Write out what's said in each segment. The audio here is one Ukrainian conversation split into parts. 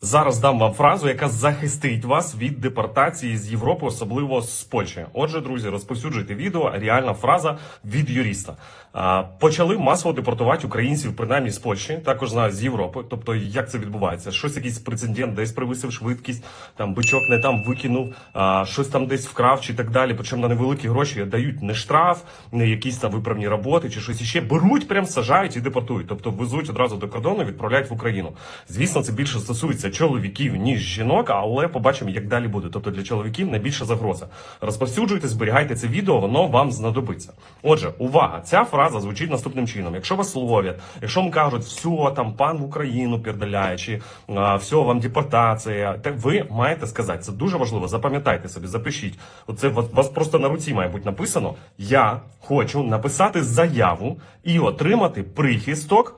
Зараз дам вам фразу, яка захистить вас від депортації з Європи, особливо з Польщі. Отже, друзі, розповсюджуйте відео. Реальна фраза від юриста. Почали масово депортувати українців, принаймні з Польщі, також знаю з Європи. Тобто, як це відбувається? Щось якийсь прецедент, десь превисив швидкість, там бичок не там викинув, щось там десь вкрав чи так далі. Причому на невеликі гроші дають не штраф, не якісь там виправні роботи чи щось іще. Беруть, прям сажають і депортують. Тобто везуть одразу до кордону, відправляють в Україну. Звісно, це більше стосується чоловіків ніж жінок, але побачимо, як далі буде. Тобто для чоловіків найбільша загроза. Розповсюджуйте, зберігайте це відео, воно вам знадобиться. Отже, увага! Ця фраза звучить наступним чином: якщо вас ловлять, якщо вам кажуть, все там пан в Україну передаляє, чи все вам депортація, так ви маєте сказати. Це дуже важливо. Запам'ятайте собі, запишіть. Оце вас просто на руці має бути написано. Я хочу написати заяву і отримати прихисток.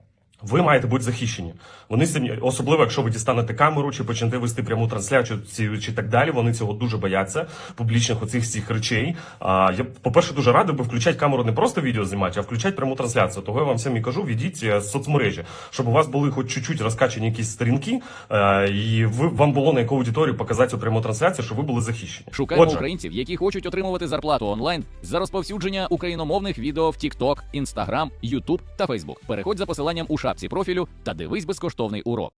Ви маєте бути захищені. Вони самі, особливо, якщо ви дістанете камеру чи почнете вести пряму трансляцію чи, так далі. Вони цього дуже бояться публічних оцих всіх речей. А я, по-перше, дуже радий би включати камеру не просто відео знімати, а включати пряму трансляцію. Того я вам всім і кажу, відіть е, з соцмережі, щоб у вас були хоч чуть-чуть розкачані якісь сторінки, е, і ви вам було на яку аудиторію показати цю пряму трансляцію, щоб ви були захищені. Шукаємо Отже, українців, які хочуть отримувати зарплату онлайн за розповсюдження україномовних відео в TikTok, Instagram, YouTube та Facebook. Переходь за посиланням у шапці профілю та дивись безкоштовний урок.